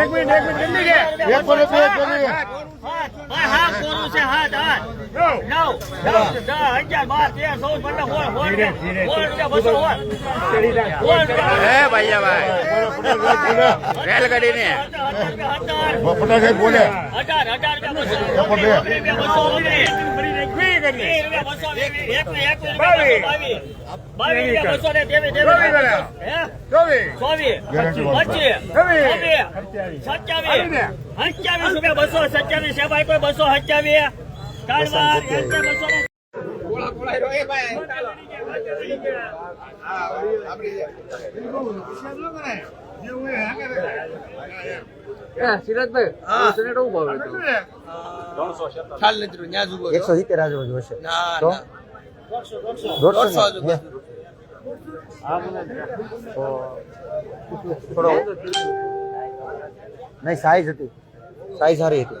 એક મિનિટ એક મિનિટ જલ્દી કે એક મિનિટ કરી. હા કોનું છે હાથ હાથ રેલગાડી ને ફટાકે બોલે. અઢાર અઢાર રૂપિયા બસો. એક પર બે. રૂપિયા બસો ઓગણીસ વીસ કરી. વીસ રૂપિયા બસો વીસ એક ને એક બાવીસ. બાવીસ. બાવીસ રૂપિયા બસો ને તેવીસ તેવીસ ચોવીસ કરાવો. હે? ચોવીસ. ચોવીસ. ગેરંટી પચીસ. છવ્વીસ. છવ્વીસ. સત્યાવીસ. રૂપિયા બસો સત્યાવીસ. બસો સત્યાવીસ. એકસો સિત્તેર આજુબાજુ હશે? થોડો નહીં સાઈઝ હતી. સાઈઝ સારી હતી.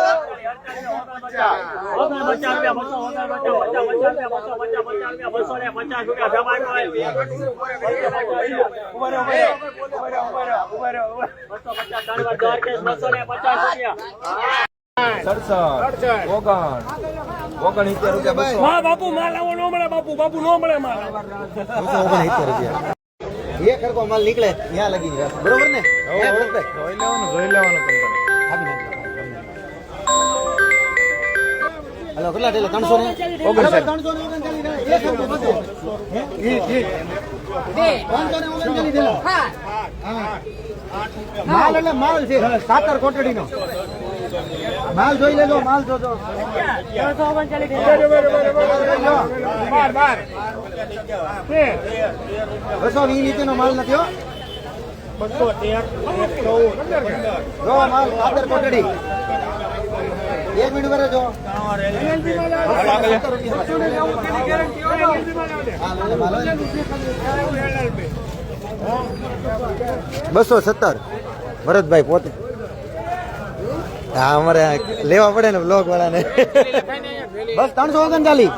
હા બાપુ માલ આવો નો મળે બાપુ બાપુ નો મળે માલ બસો રૂપિયા એ ખરકો માલ નીકળે ત્યાં લગી બરોબર ને જોઈ લેવાનું જોઈ લેવાનું હલો કેટલા થયેલા ત્રણસો ને? ઓગણસાઠ. માલ એટલે માલ છે. સાતર કોટડી નો માલ જોઈ લેજો માલ જોજો. બસો વી નીચેનો માલ નથી? જો માલ સાતર કોટડી. એક મિનિટ હોય ને. બસો સત્તર. ભરતભાઈ પોતે. હા અમારે લેવા પડે ને બ્લોક વાળાને. બસ ત્રણસો ઓગણચાલીસ.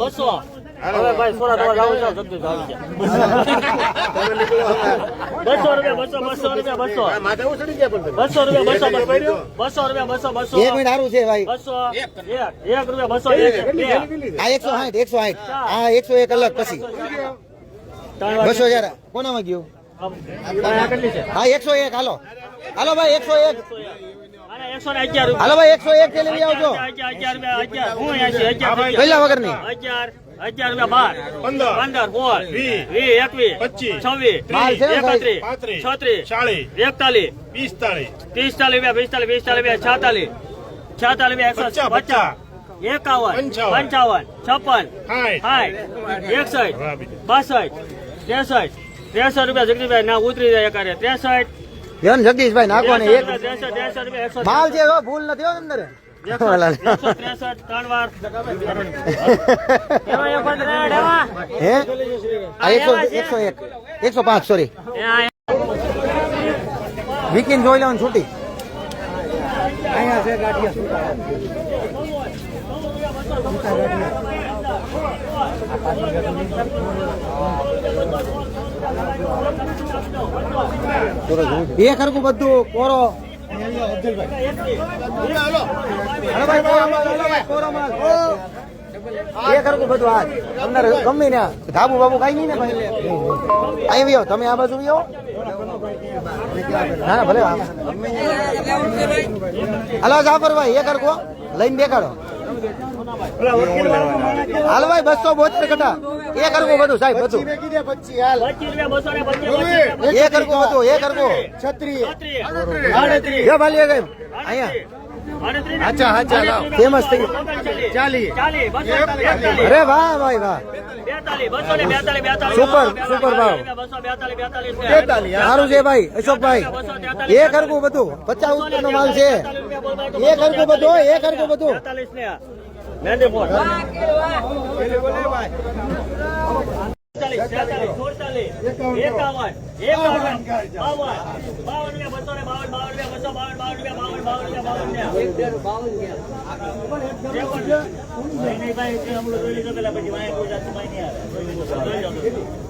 બસો. હવે ભાઈ સોળા તમારે જાવું છે જલ્દી જાવું છે. બસો રૂપિયા બસો બસો રૂપિયા બસો. માથે ઉછળી ગયા પણ તમે. બસો રૂપિયા બસો બસો. બસો રૂપિયા બસો બસો એક મિનિટ સારું છે ભાઈ. બસો. એક એક રૂપિયા બસો આ એકસો સાઠ એકસો સાઠ. આ એકસો એક અલગ પછી. બસો કોનામાં ગયું? આ કેટલી છે? હા એકસો એક હાલો. હાલો ભાઈ એકસો એક. ને હાલો ભાઈ એકસો એક થી લઈ આવજો. પહેલા વગર રૂપિયા અગિયાર હું એસી અગિયાર રૂપિયા બાર. પંદર. પંદર સોળ. વીસ. વીસ એકવીસ. પચીસ. છવ્વીસ. એકત્રીસ. પાંત્રીસ. છત્રીસ. ચાલીસ એકતાલીસ. પિસ્તાળીસ. પિસ્તાલીસ રૂપિયા પિસ્તાલીસ પિસ્તાલીસ રૂપિયા છાતાલીસ. છાતાલીસ રૂપિયા એકસો પચાસ, એકાવન. પંચાવન. છપ્પન. સાઠ. સાઠ એકસઠ. બાસઠ. ત્રેસઠ. ત્રેસઠ રૂપિયા જગદીશભાઈ ના ઉતરી જાય એકારે. ત્રેસઠ. જગદીશભાઈ નાખવાની એક. માલ છે ભૂલ નથી અંદર. એકસો પાંચ સોરી વીકેન્ડ જોઈ લેવાનું છૂટી અહીંયા છે. ગાંઠિયા એ ખરકું બધું કોરો. બધું આ અંદર ગમે ને ધાબુ બાબુ કઈ નહીં ભાઈ અહીં વ્યો તમે આ બાજુ વ્યો ના ના ભલે હાલો જાફરભાઈ એ કરકો લઈને બેકાડો હાલ ભાઈ બસો બોતેર કટા. એક કરવું બધું સાહેબ બધું. એ. કરવું એક બધું એક હરકો છત્રીસ. ભાલી ગઈ. અહીંયા. અચ્છા અચ્છા ફેમસ થઈ અરે વાહ ભાઈ વાહ. સુપર, સુપર ભાવ. સારું છે ભાઈ અશોકભાઈ એક હરકું બધું. પચાસ ઉપર નો માલ છે. એક હરકું બધું એક હરકું બધું. બેતાલીસ ને મહેંદી ફોન ચાલીસ બેતાલીસ સુડતાલીસ એકાવન એકાવન બાવન બાવન રૂપિયા બસો ને બાવન બાવન રૂપિયા બસો બાવન બાવન રૂપિયા બાવન બાવન રૂપિયા બાવન નહીં, નહીં, ભાઈ, તે હમણાં જોઈ લીધો પેલા પછી વાંહે કોઈ જાતનું કાંઈ નહીં આવે. જોઈ લીધું, જોઈ લીધું.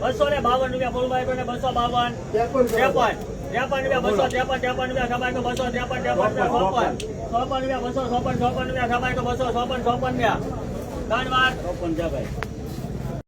બસો ને બાવન રૂપિયા ફૂલભાઈ ને બસો બાવન. ત્રેપન ત્રેપન. રૂપિયા બસો ત્રેપન ત્રેપન રૂપિયા સબાઈ તો બસો ત્રેપન ત્રેપન ચોપન. ચોપન રૂપિયા બસો ચોપન ચોપન રૂપિયા સબાઈ તો બસો ચોપન ચોપન રૂપિયા. ત્રણ વાર. ચોપન છે ભાઈ.